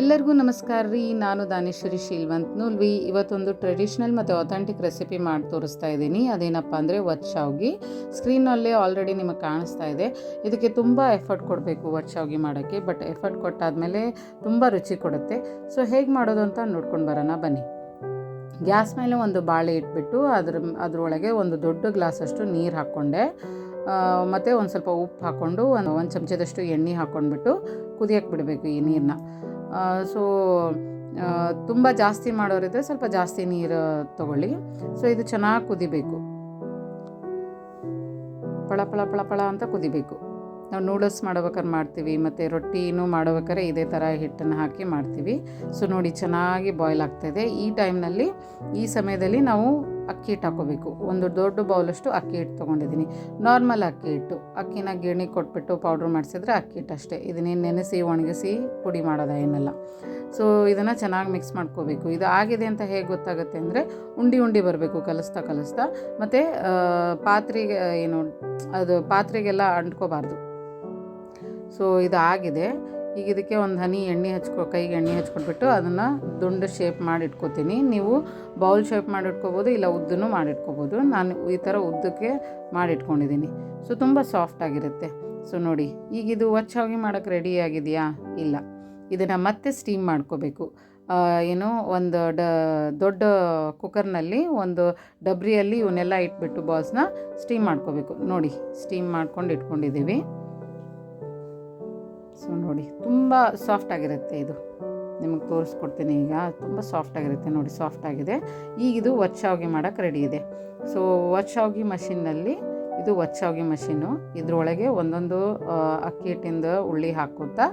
ಎಲ್ಲರಿಗೂ ನಮಸ್ಕಾರ ರೀ. ನಾನು ದಾನೇಶ್ವರಿ ಶೀಲ್ವಂತ್ ನೂಲ್ವಿ. ಇವತ್ತೊಂದು ಟ್ರೆಡಿಷ್ನಲ್ ಮತ್ತು ಅಥೆಂಟಿಕ್ ರೆಸಿಪಿ ಮಾಡಿ ತೋರಿಸ್ತಾ ಇದ್ದೀನಿ. ಅದೇನಪ್ಪ ಅಂದರೆ ಒತ್ ಶಾವ್ಗಿ ಸ್ಕ್ರೀನಲ್ಲೇ ಆಲ್ರೆಡಿ ನಿಮಗೆ ಕಾಣಿಸ್ತಾ ಇದೆ. ಇದಕ್ಕೆ ತುಂಬ ಎಫರ್ಟ್ ಕೊಡಬೇಕು ಒತ್ ಶಾವ್ಗಿ ಮಾಡೋಕ್ಕೆ. ಬಟ್ ಎಫರ್ಟ್ ಕೊಟ್ಟಾದಮೇಲೆ ತುಂಬ ರುಚಿ ಕೊಡುತ್ತೆ. ಸೊ ಹೇಗೆ ಮಾಡೋದು ಅಂತ ನೋಡ್ಕೊಂಡು ಬರೋಣ. ಬನ್ನಿ. ಗ್ಯಾಸ್ ಮೇಲೆ ಒಂದು ಬಾಳೆ ಇಟ್ಬಿಟ್ಟು ಅದ್ರ, ಅದರೊಳಗೆ ಒಂದು ದೊಡ್ಡ ಗ್ಲಾಸಷ್ಟು ನೀರು ಹಾಕ್ಕೊಂಡೆ. ಮತ್ತು ಒಂದು ಸ್ವಲ್ಪ ಉಪ್ಪು ಹಾಕ್ಕೊಂಡು ಒಂದು ಒಂದು ಚಮಚದಷ್ಟು ಎಣ್ಣೆ ಹಾಕ್ಕೊಂಡ್ಬಿಟ್ಟು ಕುದಿಯಕ್ಕೆ ಬಿಡಬೇಕು ಈ ನೀರನ್ನ ಸೊ ತುಂಬ ಜಾಸ್ತಿ ಮಾಡೋರಿದ್ರೆ ಸ್ವಲ್ಪ ಜಾಸ್ತಿ ನೀರು ತಗೊಳ್ಳಿ. ಸೊ ಇದು ಚೆನ್ನಾಗಿ ಕುದಿಬೇಕು. ಪಳ ಪಳ ಪಳ ಪಳ ಅಂತ ಕುದಿಬೇಕು. ನಾವು ನೂಡಲ್ಸ್ ಮಾಡ್ಬೇಕಾದ್ರೆ ಮಾಡ್ತೀವಿ, ಮತ್ತು ರೊಟ್ಟಿನೂ ಮಾಡ್ಬೇಕಾದ್ರೆ ಇದೇ ಥರ ಹಿಟ್ಟನ್ನು ಹಾಕಿ ಮಾಡ್ತೀವಿ. ಸೊ ನೋಡಿ ಚೆನ್ನಾಗಿ ಬಾಯ್ಲ್ ಆಗ್ತಾಯಿದೆ ಈ ಟೈಮ್ನಲ್ಲಿ ಈ ಸಮಯದಲ್ಲಿ ನಾವು ಅಕ್ಕಿ ಹಿಟ್ಟು ಹಾಕೋಬೇಕು. ಒಂದು ದೊಡ್ಡ ಬೌಲಷ್ಟು ಅಕ್ಕಿ ಹಿಟ್ಟು ತೊಗೊಂಡಿದ್ದೀನಿ. ನಾರ್ಮಲ್ ಅಕ್ಕಿ ಹಿಟ್ಟು. ಅಕ್ಕಿನ ಗಿರಣಿ ಕೊಟ್ಬಿಟ್ಟು ಪೌಡ್ರ್ ಮಾಡಿಸಿದ್ರೆ ಅಕ್ಕಿ ಹಿಟ್ಟು ಅಷ್ಟೇ. ಇದನ್ನೇನು ನೆನೆಸಿ, ಒಣಗಿಸಿ ಪುಡಿ ಮಾಡೋದ ಏನಲ್ಲ. ಸೊ ಇದನ್ನು ಚೆನ್ನಾಗಿ ಮಿಕ್ಸ್ ಮಾಡ್ಕೋಬೇಕು. ಇದು ಆಗಿದೆ ಅಂತ ಹೇಗೆ ಗೊತ್ತಾಗುತ್ತೆ ಅಂದರೆ ಉಂಡಿ ಉಂಡಿ ಬರಬೇಕು, ಕಲಿಸ್ತಾ ಕಲಿಸ್ತಾ. ಮತ್ತು ಪಾತ್ರೆಗೆ, ಏನು, ಅದು ಪಾತ್ರೆಗೆಲ್ಲ ಅಂಟ್ಕೋಬಾರ್ದು. ಸೊ ಇದು ಆಗಿದೆ. ಈಗ ಇದಕ್ಕೆ ಒಂದು ಹನಿ ಎಣ್ಣೆ ಹಚ್ಕೊ, ಕೈಗೆ ಎಣ್ಣೆ ಹಚ್ಕೊಟ್ಬಿಟ್ಟು ಅದನ್ನು ದುಂಡು ಶೇಪ್ ಮಾಡಿ ಇಟ್ಕೋತೀನಿ ನೀವು ಬೌಲ್ ಶೇಪ್ ಮಾಡಿ ಇಟ್ಕೋಬೋದು ಇಲ್ಲ ಉದ್ದನ್ನು ಮಾಡಿ ಇಟ್ಕೋಬೋದು ನಾನು ಈ ಥರ ಉದ್ದಕ್ಕೆ ಮಾಡಿಟ್ಕೊಂಡಿದ್ದೀನಿ. ಸೊ ತುಂಬ ಸಾಫ್ಟ್ ಆಗಿರುತ್ತೆ. ಸೊ ನೋಡಿ, ಈಗ ಇದು ಹೊಚ್ಚಾಗಿ ಮಾಡೋಕ್ಕೆ ರೆಡಿ ಆಗಿದೆಯಾ? ಇಲ್ಲ. ಇದನ್ನು ಮತ್ತೆ ಸ್ಟೀಮ್ ಮಾಡ್ಕೋಬೇಕು. ಏನು, ಒಂದು ಡ, ದೊಡ್ಡ ಕುಕ್ಕರ್ನಲ್ಲಿ ಒಂದು ಡಬ್ರಿಯಲ್ಲಿ ಇವನ್ನೆಲ್ಲ ಇಟ್ಬಿಟ್ಟು ಬಾಲ್ಸ್ನ ಸ್ಟೀಮ್ ಮಾಡ್ಕೋಬೇಕು. ನೋಡಿ ಸ್ಟೀಮ್ ಮಾಡ್ಕೊಂಡು ಇಟ್ಕೊಂಡಿದ್ದೀವಿ. ಸೊ ನೋಡಿ, ತುಂಬ ಸಾಫ್ಟ್ ಆಗಿರುತ್ತೆ ಇದು. ನಿಮಗೆ ತೋರಿಸ್ಕೊಡ್ತೀನಿ ಈಗ. ತುಂಬ ಸಾಫ್ಟ್ ಆಗಿರುತ್ತೆ ನೋಡಿ ಸಾಫ್ಟ್ ಆಗಿದೆ. ಈಗ ಇದು ಒಚ್ಚಾವ್ಗಿ ಮಾಡೋಕ್ಕೆ ರೆಡಿ ಇದೆ. ಸೊ ಒಚ್ಚಾವ್ಗಿ ಮಷಿನ್ನಲ್ಲಿ ಇದು ಒಚ್ಚಾವ್ಗಿ ಮಷಿನ್ನು ಇದರೊಳಗೆ ಒಂದೊಂದು ಅಕ್ಕಿ ಹಿಟ್ಟಿಂದ ಉಳ್ಳಿ ಹಾಕೋತಾ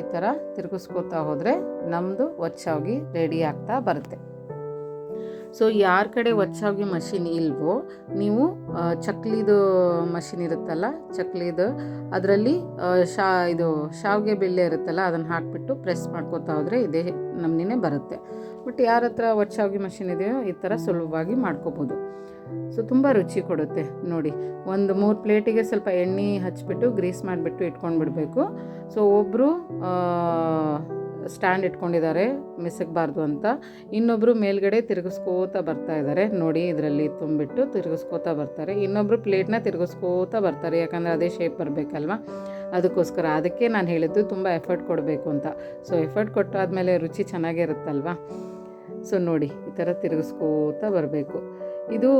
ಈ ಥರ ತಿರುಗಿಸ್ಕೋತಾ ಹೋದರೆ ನಮ್ಮದು ಆಗಿ ರೆಡಿ ಆಗ್ತಾ ಬರುತ್ತೆ. ಸೊ ಯಾರ ಕಡೆ ಒಚ್ಚಾಗಿ ಮಷಿನ್ ಇಲ್ವೋ, ನೀವು ಚಕ್ಲಿದು ಮಷಿನ್ ಇರುತ್ತಲ್ಲ, ಚಕ್ಲಿದು, ಅದರಲ್ಲಿ ಶಾ, ಇದು, ಶಾವಿಗೆ ಬೆಳ್ಳೆ ಇರುತ್ತಲ್ಲ, ಅದನ್ನು ಹಾಕಿಬಿಟ್ಟು ಪ್ರೆಸ್ ಮಾಡ್ಕೋತಾ ಹೋದರೆ ಇದೇ ನಮ್ಮನೇ ಬರುತ್ತೆ. ಬಟ್ ಯಾರ ಹತ್ರ ಒಚ್ಚಾಗಿ ಮಷಿನ್ ಇದೆಯೋ, ಈ ಥರ ಸುಲಭವಾಗಿ ಮಾಡ್ಕೋಬೋದು. ಸೊ ತುಂಬ ರುಚಿ ಕೊಡುತ್ತೆ, ನೋಡಿ. ಒಂದು ಮೂರು ಪ್ಲೇಟಿಗೆ ಸ್ವಲ್ಪ ಎಣ್ಣೆ ಹಚ್ಬಿಟ್ಟು ಗ್ರೀಸ್ ಮಾಡಿಬಿಟ್ಟು ಇಟ್ಕೊಂಡು ಬಿಡಬೇಕು ಸೊ ಒಬ್ಬರು ಸ್ಟ್ಯಾಂಡ್ ಇಟ್ಕೊಂಡಿದ್ದಾರೆ ಮಿಸಕ್ಬಾರ್ದು ಅಂತ. ಇನ್ನೊಬ್ಬರು ಮೇಲ್ಗಡೆ ತಿರುಗಿಸ್ಕೋತಾ ಬರ್ತಾ ಇದ್ದಾರೆ. ನೋಡಿ, ಇದರಲ್ಲಿ ತುಂಬಿಟ್ಟು ತಿರುಗಿಸ್ಕೋತಾ ಬರ್ತಾರೆ. ಇನ್ನೊಬ್ಬರು ಪ್ಲೇಟ್ನ ತಿರುಗಿಸ್ಕೋತಾ ಬರ್ತಾರೆ. ಯಾಕಂದರೆ ಅದೇ ಶೇಪ್ ಬರಬೇಕಲ್ವ? ಅದಕ್ಕೋಸ್ಕರ, ಅದಕ್ಕೆ ನಾನು ಹೇಳಿದ್ದು ತುಂಬ ಎಫರ್ಟ್ ಕೊಡಬೇಕು ಅಂತ. ಸೊ ಎಫರ್ಟ್ ಕೊಟ್ಟಾದಮೇಲೆ ರುಚಿ ಚೆನ್ನಾಗಿರುತ್ತಲ್ವ? ಸೊ ನೋಡಿ, ಈ ಥರ ತಿರುಗಿಸ್ಕೋತಾ ಬರಬೇಕು. ಇದು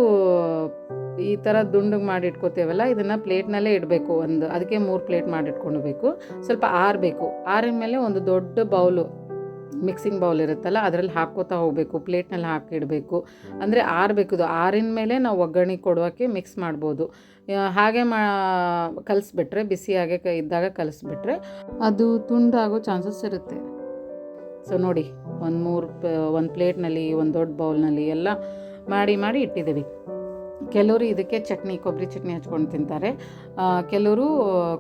ಈ ಥರ ದುಂಡಗೆ ಮಾಡಿಟ್ಕೋತೇವಲ್ಲ, ಇದನ್ನು ಪ್ಲೇಟ್ನಲ್ಲೇ ಇಡಬೇಕು ಒಂದು, ಅದಕ್ಕೆ ಮೂರು ಪ್ಲೇಟ್ ಮಾಡಿ ಇಟ್ಕೊಳ್ಬೇಕು ಸ್ವಲ್ಪ ಆರಬೇಕು, ಆರಿದ ಮೇಲೆ ಒಂದು ದೊಡ್ಡ ಬೌಲು, ಮಿಕ್ಸಿಂಗ್ ಬೌಲ್ ಇರುತ್ತಲ್ಲ, ಅದರಲ್ಲಿ ಹಾಕ್ಕೋತಾ ಹೋಗಬೇಕು, ಪ್ಲೇಟ್ನಲ್ಲಿ ಹಾಕಿಡಬೇಕು ಅಂದರೆ ಆರಬೇಕು, ಇದು ಆರಿನ ಮೇಲೆ ನಾವು ಒಗ್ಗರಣೆ ಕೊಡೋಕ್ಕೆ ಮಿಕ್ಸ್ ಮಾಡ್ಬೋದು. ಹಾಗೆ ಮಾ, ಕಲಿಸ್ಬಿಟ್ರೆ ಬಿಸಿಯಾಗೆ ಇದ್ದಾಗ ಕಲಿಸ್ಬಿಟ್ರೆ ಅದು ತುಂಡಾಗೋ ಚಾನ್ಸಸ್ ಇರುತ್ತೆ. ಸೊ ನೋಡಿ, ಒಂದು ಮೂರು, ಒಂದು ಪ್ಲೇಟ್ನಲ್ಲಿ, ಒಂದು ದೊಡ್ಡ ಬೌಲ್ನಲ್ಲಿ ಎಲ್ಲ ಮಾಡಿ ಮಾಡಿ ಇಟ್ಟಿದ್ದೀವಿ. ಕೆಲವರು ಇದಕ್ಕೆ ಚಟ್ನಿ, ಕೊಬ್ಬರಿ ಚಟ್ನಿ ಹಚ್ಕೊಂಡು ತಿಂತಾರೆ. ಕೆಲವರು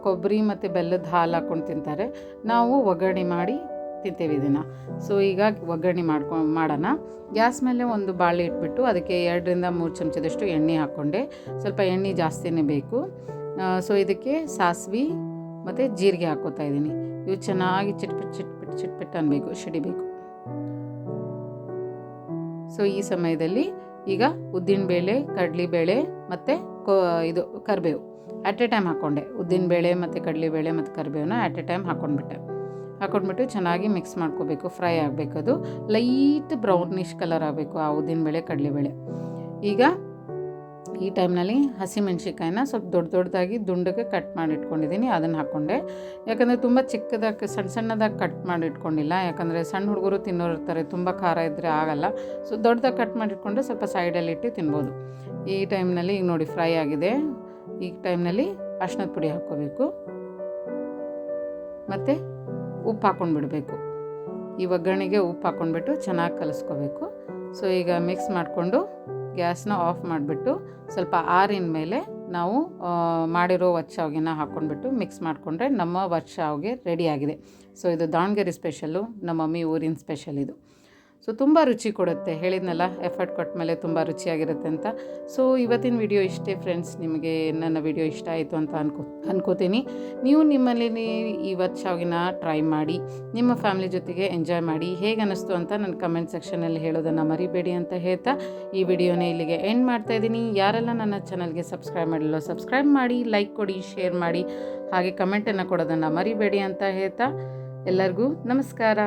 ಕೊಬ್ಬರಿ ಮತ್ತು ಬೆಲ್ಲದ ಹಾಲು ಹಾಕ್ಕೊಂಡು ತಿಂತಾರೆ. ನಾವು ಒಗ್ಗರಣೆ ಮಾಡಿ ತಿಂತೀವಿ ಇದನ್ನು. ಸೊ ಈಗ ಒಗ್ಗರಣೆ ಮಾಡ್ಕೊ, ಮಾಡೋಣ. ಗ್ಯಾಸ್ ಮೇಲೆ ಒಂದು ಬಾಳೆ ಇಟ್ಬಿಟ್ಟು ಅದಕ್ಕೆ ಎರಡರಿಂದ ಮೂರು ಚಮಚದಷ್ಟು ಎಣ್ಣೆ ಹಾಕ್ಕೊಂಡೆ. ಸ್ವಲ್ಪ ಎಣ್ಣೆ ಜಾಸ್ತಿನೇ ಬೇಕು. ಸೊ ಇದಕ್ಕೆ ಸಾಸಿವೆ ಮತ್ತು ಜೀರಿಗೆ ಹಾಕ್ಕೋತಾ ಇದ್ದೀನಿ. ಇವು ಚೆನ್ನಾಗಿ ಚಿಟ್ಪಿಟ್ ಚಿಟ್ಪಿಟ್ ಚಿಟ್ಪಿಟ್ ಅನ್ನಬೇಕು ಸಿಡಿಬೇಕು. ಸೊ ಈ ಸಮಯದಲ್ಲಿ ಈಗ ಉದ್ದಿನಬೇಳೆ ಕಡಲೆಬೇಳೆ ಮತ್ತು ಕೋ, ಇದು ಕರಿಬೇವು. ಅಟ್ ಎ ಟೈಮ್ ಹಾಕ್ಕೊಂಡೆ ಉದ್ದಿನಬೇಳೆ ಮತ್ತು ಕಡಲೆಬೇಳೆ ಮತ್ತು ಕರಿಬೇವನ್ನ ಅಟ್ ಎ ಟೈಮ್ ಹಾಕ್ಕೊಂಡ್ಬಿಟ್ಟೆ ಹಾಕ್ಕೊಂಡ್ಬಿಟ್ಟು ಚೆನ್ನಾಗಿ ಮಿಕ್ಸ್ ಮಾಡ್ಕೋಬೇಕು ಫ್ರೈ ಆಗಬೇಕು ಅದು. ಲೈಟ್ ಬ್ರೌನಿಷ್ ಕಲರ್ ಆಗಬೇಕು ಆ ಉದ್ದಿನಬೇಳೆ ಕಡಲೆಬೇಳೆ ಈಗ ಈ ಟೈಮ್ನಲ್ಲಿ ಹಸಿಮೆಣ್ಸಿಕಾಯಿನ ಸ್ವಲ್ಪ ದೊಡ್ಡ ದೊಡ್ಡದಾಗಿ ದುಂಡಗೆ ಕಟ್ ಮಾಡಿ ಇಟ್ಕೊಂಡಿದ್ದೀನಿ ಅದನ್ನು ಹಾಕ್ಕೊಂಡೆ. ಯಾಕಂದರೆ ತುಂಬ ಚಿಕ್ಕದಾಗಿ, ಸಣ್ಣ ಸಣ್ಣದಾಗಿ ಕಟ್ ಮಾಡಿ ಇಟ್ಕೊಂಡಿಲ್ಲ ಯಾಕಂದರೆ ಸಣ್ಣ ಹುಡುಗರು ತಿನ್ನೋರು ಇರ್ತಾರೆ, ತುಂಬ ಖಾರ ಇದ್ದರೆ ಆಗಲ್ಲ. ಸೊ, ದೊಡ್ಡದಾಗಿ ಕಟ್ ಮಾಡಿ ಇಟ್ಕೊಂಡ್ರೆ ಸ್ವಲ್ಪ ಸೈಡಲ್ಲಿ ಇಟ್ಟು ತಿನ್ಬೋದು. ಈ ಟೈಮ್ನಲ್ಲಿ ಈಗ ನೋಡಿ, ಫ್ರೈ ಆಗಿದೆ. ಈ ಟೈಮ್ನಲ್ಲಿ ಅರ್ಶಿನದ ಪುಡಿ ಹಾಕ್ಕೋಬೇಕು. ಮತ್ತು ಉಪ್ಪು ಹಾಕ್ಕೊಂಡು ಬಿಡಬೇಕು ಈ ಒಗ್ಗರಣೆಗೆ ಉಪ್ಪು ಹಾಕ್ಕೊಂಡ್ಬಿಟ್ಟು ಚೆನ್ನಾಗಿ ಕಲಿಸ್ಕೋಬೇಕು. ಸೊ, ಈಗ ಮಿಕ್ಸ್ ಮಾಡಿಕೊಂಡು ಗ್ಯಾಸ್ನ ಆಫ್ ಮಾಡಿಬಿಟ್ಟು ಸ್ವಲ್ಪ ಆರಿನ ಮೇಲೆ ನಾವು ಮಾಡಿರೋ ಒಚ್ಚಾವ್ಗಿನ ಹಾಕ್ಕೊಂಡ್ಬಿಟ್ಟು ಮಿಕ್ಸ್ ಮಾಡಿಕೊಂಡ್ರೆ ನಮ್ಮ ಒಚ್ಚಾವ್ಗೆ ರೆಡಿಯಾಗಿದೆ ಸೊ ಇದು ದಾವಣಗೆರೆ ಸ್ಪೆಷಲ್ಲು ನಮ್ಮ ಮಮ್ಮಿ ಊರಿನ ಸ್ಪೆಷಲ್ ಇದು. ಸೊ ತುಂಬ ರುಚಿ ಕೊಡುತ್ತೆ. ಹೇಳಿದ್ನಲ್ಲ ಎಫರ್ಟ್ ಕೊಟ್ಟ ಮೇಲೆ ತುಂಬ ರುಚಿಯಾಗಿರುತ್ತೆ ಅಂತ. ಸೊ ಇವತ್ತಿನ ವಿಡಿಯೋ ಇಷ್ಟೇ ಫ್ರೆಂಡ್ಸ್ ನಿಮಗೆ ನನ್ನ ವಿಡಿಯೋ ಇಷ್ಟ ಆಯಿತು ಅಂತ ಅನ್ಕೋ, ಅನ್ಕೋತೀನಿ. ನೀವು ನಿಮ್ಮಲ್ಲಿ ಇವತ್ತು ಶಾವಿನ ಟ್ರೈ ಮಾಡಿ, ನಿಮ್ಮ ಫ್ಯಾಮಿಲಿ ಜೊತೆಗೆ ಎಂಜಾಯ್ ಮಾಡಿ, ಹೇಗೆ ಅನ್ನಿಸ್ತು ಅಂತ ನನ್ನ ಕಮೆಂಟ್ ಸೆಕ್ಷನಲ್ಲಿ ಹೇಳೋದನ್ನು ಮರಿಬೇಡಿ ಅಂತ ಹೇಳ್ತಾ, ಈ ವಿಡಿಯೋನೇ ಇಲ್ಲಿಗೆ ಎಂಡ್ ಮಾಡ್ತಾ ಇದ್ದೀನಿ. ಯಾರೆಲ್ಲ ನನ್ನ ಚಾನಲ್ಗೆ ಸಬ್ಸ್ಕ್ರೈಬ್ ಮಾಡಿಲ್ಲ ಸಬ್ಸ್ಕ್ರೈಬ್ ಮಾಡಿ ಲೈಕ್ ಕೊಡಿ ಶೇರ್ ಮಾಡಿ, ಹಾಗೆ ಕಮೆಂಟನ್ನು ಕೊಡೋದನ್ನು ಮರಿಬೇಡಿ ಅಂತ ಹೇಳ್ತಾ, ಎಲ್ಲರಿಗೂ ನಮಸ್ಕಾರ.